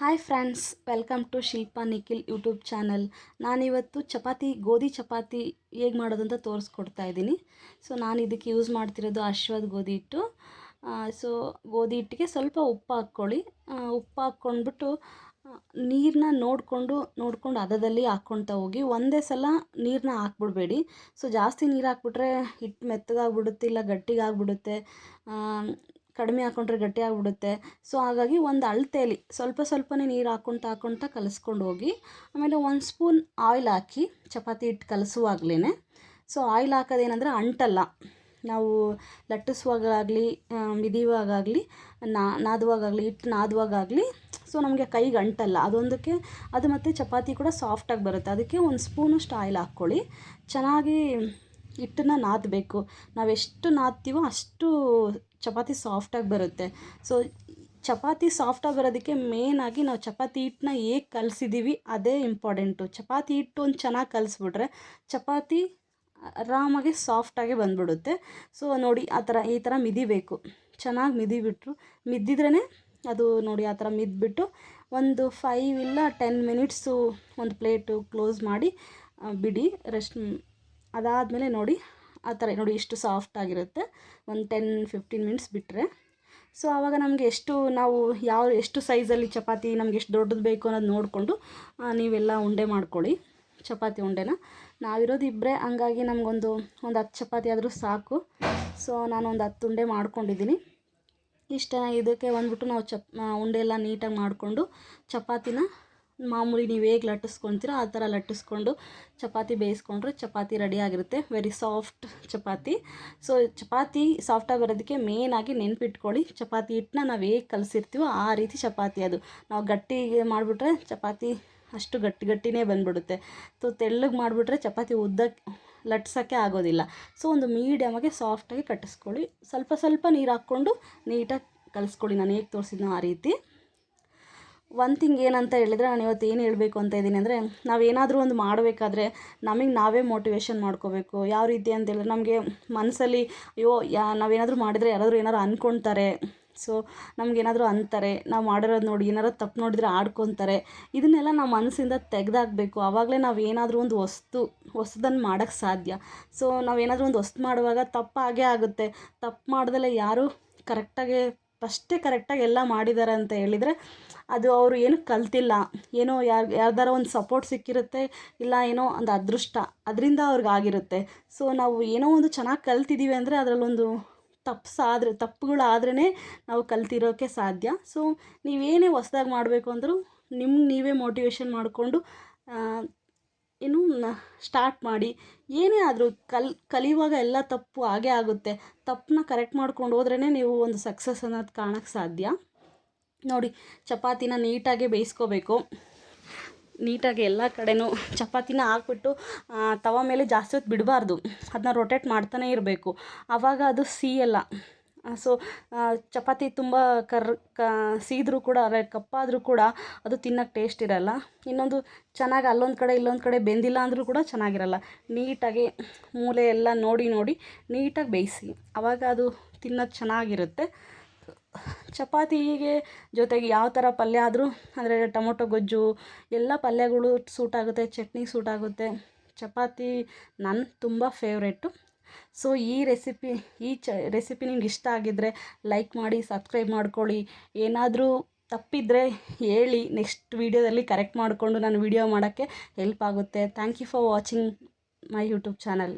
Hi friends, welcome to Shilpa Nikhil YouTube channel. ನಾನಿವತ್ತು ಚಪಾತಿ, ಗೋಧಿ ಚಪಾತಿ ಹೇಗೆ ಮಾಡೋದು ಅಂತ ತೋರಿಸ್ಕೊಡ್ತಾ ಇದ್ದೀನಿ. ಸೊ ನಾನು ಇದಕ್ಕೆ ಯೂಸ್ ಮಾಡ್ತಿರೋದು ಅಶ್ವದ್ ಗೋಧಿ ಹಿಟ್ಟು. ಸೊ ಗೋಧಿ ಹಿಟ್ಟಿಗೆ ಸ್ವಲ್ಪ ಉಪ್ಪು ಹಾಕ್ಕೊಳ್ಳಿ. ಉಪ್ಪು ಹಾಕ್ಕೊಂಡ್ಬಿಟ್ಟು ನೀರನ್ನ ನೋಡಿಕೊಂಡು, ನೋಡ್ಕೊಂಡು ಅದದಲ್ಲಿ ಹಾಕ್ಕೊಳ್ತಾ ಹೋಗಿ ಒಂದೇ ಸಲ ನೀರನ್ನ ಹಾಕ್ಬಿಡ್ಬೇಡಿ. ಸೊ ಜಾಸ್ತಿ ನೀರು ಹಾಕ್ಬಿಟ್ರೆ ಹಿಟ್ಟು ಮೆತ್ತಗಾಗ್ಬಿಡುತ್ತೆ ಇಲ್ಲ ಗಟ್ಟಿಗಾಗ್ಬಿಡುತ್ತೆ. ಕಡಿಮೆ ಹಾಕೊಂಡ್ರೆ ಗಟ್ಟಿ ಆಗಿಬಿಡುತ್ತೆ. ಸೊ ಹಾಗಾಗಿ ಒಂದು ಅಳತೆಯಲ್ಲಿ ಸ್ವಲ್ಪ ಸ್ವಲ್ಪನೇ ನೀರು ಹಾಕ್ಕೊಳ್ತಾ ಹಾಕ್ಕೊಳ್ತಾ ಕಲಿಸ್ಕೊಂಡು ಹೋಗಿ, ಆಮೇಲೆ ಒಂದು ಸ್ಪೂನ್ ಆಯಿಲ್ ಹಾಕಿ ಚಪಾತಿ ಹಿಟ್ಟು ಕಲಸುವಾಗ್ಲೇ ಸೊ ಆಯಿಲ್ ಹಾಕೋದೇನೆಂದರೆ ಅಂಟಲ್ಲ. ನಾವು ಲಟ್ಟಿಸುವಾಗಲಿ ಮಿದಿಯುವಾಗಲಿ ನಾದುವಾಗಲಿ ಹಿಟ್ಟು ನಾದುವಾಗಲಿ ಸೊ ನಮಗೆ ಕೈಗೆ ಅಂಟಲ್ಲ. ಅದೊಂದಕ್ಕೆ ಅದು ಮತ್ತು ಚಪಾತಿ ಕೂಡ ಸಾಫ್ಟಾಗಿ ಬರುತ್ತೆ. ಅದಕ್ಕೆ ಒಂದು ಸ್ಪೂನಷ್ಟು ಆಯಿಲ್ ಹಾಕ್ಕೊಳ್ಳಿ. ಚೆನ್ನಾಗಿ ಹಿಟ್ಟನ್ನ ನಾದಬೇಕು. ನಾವೆಷ್ಟು ನಾದ್ತೀವೋ ಅಷ್ಟು ಚಪಾತಿ ಸಾಫ್ಟಾಗಿ ಬರುತ್ತೆ. ಸೊ ಚಪಾತಿ ಸಾಫ್ಟಾಗಿ ಬರೋದಕ್ಕೆ ಮೇನಾಗಿ ನಾವು ಚಪಾತಿ ಹಿಟ್ಟನ್ನ ಹೇಗೆ ಕಲಸಿದ್ದೀವಿ ಅದೇ ಇಂಪಾರ್ಟೆಂಟು ಚಪಾತಿ ಹಿಟ್ಟು ಒಂದು ಚೆನ್ನಾಗಿ ಕಲಿಸ್ಬಿಟ್ರೆ ಚಪಾತಿ ಆರಾಮಾಗಿ ಸಾಫ್ಟಾಗಿ ಬಂದ್ಬಿಡುತ್ತೆ. ಸೊ ನೋಡಿ ಆ ಥರ, ಈ ಥರ ಮಿದಿಬೇಕು. ಚೆನ್ನಾಗಿ ಮಿದಿಬಿಟ್ರು. ಮಿದ್ದಿದ್ರೇ ಅದು ನೋಡಿ ಆ ಥರ ಮಿದ್ಬಿಟ್ಟು ಒಂದು ಫೈವ್ ಇಲ್ಲ ಟೆನ್ ಮಿನಿಟ್ಸು ಒಂದು ಪ್ಲೇಟು ಕ್ಲೋಸ್ ಮಾಡಿ ಬಿಡಿ ರೆಸ್ಟ್ ಅದಾದಮೇಲೆ ನೋಡಿ, ಆ ಥರ ನೋಡಿ ಎಷ್ಟು ಸಾಫ್ಟ್ ಆಗಿರುತ್ತೆ. ಒಂದು ಟೆನ್ ಫಿಫ್ಟೀನ್ ಮಿನಿಟ್ಸ್ ಬಿಟ್ಟರೆ ಸೊ ಆವಾಗ ನಮಗೆ ಎಷ್ಟು ನಾವು ಯಾವ, ಎಷ್ಟು ಸೈಜಲ್ಲಿ ಚಪಾತಿ ನಮ್ಗೆ ಎಷ್ಟು ದೊಡ್ಡದು ಬೇಕು ಅನ್ನೋದು ನೋಡಿಕೊಂಡು ನೀವೆಲ್ಲ ಉಂಡೆ ಮಾಡ್ಕೊಳ್ಳಿ. ಚಪಾತಿ ಉಂಡೆನ. ನಾವಿರೋದು ಇಬ್ಬರೇ ಹಂಗಾಗಿ ನಮಗೊಂದು ಒಂದು ಹತ್ತು ಚಪಾತಿ ಆದರೂ ಸಾಕು. ಸೊ ನಾನು ಒಂದು ಹತ್ತು ಉಂಡೆ ಮಾಡ್ಕೊಂಡಿದ್ದೀನಿ. ಇಷ್ಟ ಇದಕ್ಕೆ ಬಂದ್ಬಿಟ್ಟು ನಾವು ಚಪ್ ಉಂಡೆ ಎಲ್ಲ ನೀಟಾಗಿ ಮಾಡಿಕೊಂಡು, ಚಪಾತಿನ ಮಾಮೂಲಿ ನೀವು ಹೇಗೆ ಲಟ್ಟಿಸ್ಕೊತೀರೋ ಆ ಥರ ಲಟ್ಟಿಸ್ಕೊಂಡು ಚಪಾತಿ ಬೇಯಿಸ್ಕೊಂಡ್ರೆ ಚಪಾತಿ ರೆಡಿ ಆಗಿರುತ್ತೆ. Very soft chapati. So chapati ಸಾಫ್ಟಾಗಿ ಬರೋದಕ್ಕೆ ಮೇಯ್ನಾಗಿ ನೆನ್ಪಿಟ್ಕೊಳ್ಳಿ. ಚಪಾತಿ ಹಿಟ್ಟನ್ನ ನಾವು ಹೇಗೆ ಕಲಸಿರ್ತೀವೋ ಆ ರೀತಿ ಚಪಾತಿ ಅದು. ನಾವು ಗಟ್ಟಿಗೆ ಮಾಡಿಬಿಟ್ರೆ ಚಪಾತಿ ಅಷ್ಟು ಗಟ್ಟಿ ಗಟ್ಟಿನೇ ಬಂದ್ಬಿಡುತ್ತೆ. ಸೊ ತೆಳ್ಳಗೆ ಮಾಡಿಬಿಟ್ರೆ ಚಪಾತಿ ಉದ್ದಕ್ಕೆ ಲಟ್ಸೋಕ್ಕೆ ಆಗೋದಿಲ್ಲ. ಸೊ ಒಂದು ಮೀಡಿಯಮಾಗೆ ಸಾಫ್ಟಾಗಿ ಕಟ್ಟಿಸ್ಕೊಳ್ಳಿ. ಸ್ವಲ್ಪ ಸ್ವಲ್ಪ ನೀರು ಹಾಕ್ಕೊಂಡು ನೀಟಾಗಿ ಕಲಿಸ್ಕೊಳ್ಳಿ. ನಾನು ಹೇಗೆ ತೋರಿಸಿದ್ನೋ ಆ ರೀತಿ. ಒನ್ ಥಿಂಗ್ ಏನಂತ ಹೇಳಿದರೆ ನಾನು ಇವತ್ತು ಏನು ಹೇಳಬೇಕು ಅಂತ ಇದ್ದೀನಿ ಅಂದರೆ, ನಾವೇನಾದರೂ ಒಂದು ಮಾಡಬೇಕಾದ್ರೆ ನಮಗೆ ನಾವೇ ಮೋಟಿವೇಶನ್ ಮಾಡ್ಕೋಬೇಕು. ಯಾವ ರೀತಿ ಅಂತ ಹೇಳಿದ್ರೆ ನಮಗೆ ಮನಸ್ಸಲ್ಲಿ ಅಯ್ಯೋ, ಯಾ, ನಾವೇನಾದರೂ ಮಾಡಿದರೆ ಯಾರಾದರೂ ಏನಾರು ಅಂದ್ಕೊಳ್ತಾರೆ ಸೊ ನಮಗೇನಾದರೂ ಅಂತಾರೆ. ನಾವು ಮಾಡಿರೋದು ನೋಡಿ, ಏನಾರು ತಪ್ಪು ನೋಡಿದರೆ ಆಡ್ಕೊತಾರೆ. ಇದನ್ನೆಲ್ಲ ನಾವು ಮನಸ್ಸಿಂದ ತೆಗೆದಾಕಬೇಕು. ಆವಾಗಲೇ ನಾವು ಏನಾದರೂ ಒಂದು ವಸ್ತು ಹೊಸದನ್ನು ಮಾಡೋಕ್ಕೆ ಸಾಧ್ಯ. ಸೊ ನಾವೇನಾದರೂ ಒಂದು ವಸ್ತು ಮಾಡುವಾಗ ತಪ್ಪಾಗೇ ಆಗೇ ಆಗುತ್ತೆ. ತಪ್ಪು ಮಾಡ್ದಲೇ ಯಾರೂ ಕರೆಕ್ಟಾಗಿ ಫಸ್ಟೇ ಕರೆಕ್ಟಾಗಿ ಎಲ್ಲ ಮಾಡಿದ್ದಾರೆ ಅಂತ ಹೇಳಿದರೆ ಅದು ಅವರು ಏನು ಕಲ್ತಿಲ್ಲ. ಏನೋ ಯಾರು, ಯಾರ್ದಾರ ಒಂದು ಸಪೋರ್ಟ್ ಸಿಕ್ಕಿರುತ್ತೆ, ಇಲ್ಲ ಏನೋ ಒಂದು ಅದೃಷ್ಟ, ಅದರಿಂದ ಅವ್ರಿಗೆ ಆಗಿರುತ್ತೆ. ಸೊ ನಾವು ಏನೋ ಒಂದು ಚೆನ್ನಾಗಿ ಕಲ್ತಿದ್ದೀವಿ ಅಂದರೆ ಅದರಲ್ಲೊಂದು ತಪ್ಸಾದ್ರೆ ತಪ್ಪುಗಳಾದ್ರೇ ನಾವು ಕಲ್ತಿರೋಕ್ಕೆ ಸಾಧ್ಯ. ಸೊ ನೀವೇನೇ ಹೊಸ್ದಾಗಿ ಮಾಡಬೇಕು ಅಂದರೂ ನಿಮ್ಗೆ ನೀವೇ ಮೋಟಿವೇಶನ್ ಮಾಡಿಕೊಂಡು ಏನು ಸ್ಟಾರ್ಟ್ ಮಾಡಿ. ಏನೇ ಆದರೂ ಕಲ್, ಕಲಿಯುವಾಗ ಎಲ್ಲ ತಪ್ಪು ಆಗೇ ಆಗುತ್ತೆ. ತಪ್ಪನ್ನ ಕರೆಕ್ಟ್ ಮಾಡ್ಕೊಂಡು ಹೋದ್ರೇ ನೀವು ಒಂದು ಸಕ್ಸಸ್ ಅನ್ನೋದು ಕಾಣೋಕ್ಕೆ ಸಾಧ್ಯ. ನೋಡಿ, ಚಪಾತಿನ ನೀಟಾಗಿ ಬೇಯಿಸ್ಕೋಬೇಕು. ನೀಟಾಗಿ ಎಲ್ಲ ಕಡೆನೂ ಚಪಾತಿನ ಹಾಕ್ಬಿಟ್ಟು ತವ ಮೇಲೆ ಜಾಸ್ತಿ ಹೊತ್ತು ಬಿಡಬಾರ್ದು. ಅದನ್ನ ರೊಟೇಟ್ ಮಾಡ್ತಾನೆ ಇರಬೇಕು. ಆವಾಗ ಅದು ಸೀಯಲ್ಲ. ಸೊ ಚಪಾತಿ ತುಂಬ ಕರ್, ಕ, ಸೀದರೂ ಕೂಡ, ಅರೆ ಕಪ್ಪಾದರೂ ಕೂಡ ಅದು ತಿನ್ನೋಕ್ಕೆ ಟೇಸ್ಟ್ ಇರಲ್ಲ. ಇನ್ನೊಂದು ಚೆನ್ನಾಗಿ ಅಲ್ಲೊಂದು ಕಡೆ, ಇಲ್ಲೊಂದು ಕಡೆ ಬೆಂದಿಲ್ಲ ಅಂದರೂ ಕೂಡ ಚೆನ್ನಾಗಿರಲ್ಲ. ನೀಟಾಗಿ ಮೂಲೆ ಎಲ್ಲ ನೋಡಿ ನೋಡಿ ನೀಟಾಗಿ ಬೇಯಿಸಿ. ಆವಾಗ ಅದು ತಿನ್ನೋದು ಚೆನ್ನಾಗಿರುತ್ತೆ. ಚಪಾತಿಗೆ ಜೊತೆಗೆ ಯಾವ ಥರ ಪಲ್ಯ ಆದರೂ, ಅಂದರೆ ಟೊಮೊಟೊ, ಗೊಜ್ಜು, ಎಲ್ಲ ಪಲ್ಯಗಳು ಸೂಟ್ ಆಗುತ್ತೆ, ಚಟ್ನಿ ಸೂಟ್ ಆಗುತ್ತೆ. ಚಪಾತಿ ನನ್ನ ತುಂಬ ಫೇವ್ರೆಟ್ಟು ಸೊ ಈ ರೆಸಿಪಿ ಈ ಚ ರೆಸಿಪಿ ನಿಮ್ಗೆ ಇಷ್ಟ ಆಗಿದ್ದರೆ ಲೈಕ್ ಮಾಡಿ ಸಬ್ಸ್ಕ್ರೈಬ್ ಮಾಡ್ಕೊಳ್ಳಿ. ಏನಾದರೂ ತಪ್ಪಿದ್ರೆ ಹೇಳಿ. ನೆಕ್ಸ್ಟ್ ವೀಡಿಯೋದಲ್ಲಿ ಕರೆಕ್ಟ್ ಮಾಡಿಕೊಂಡು ನಾನು ವೀಡಿಯೋ ಮಾಡೋಕ್ಕೆ ಹೆಲ್ಪ್ ಆಗುತ್ತೆ. Thank you for watching my YouTube channel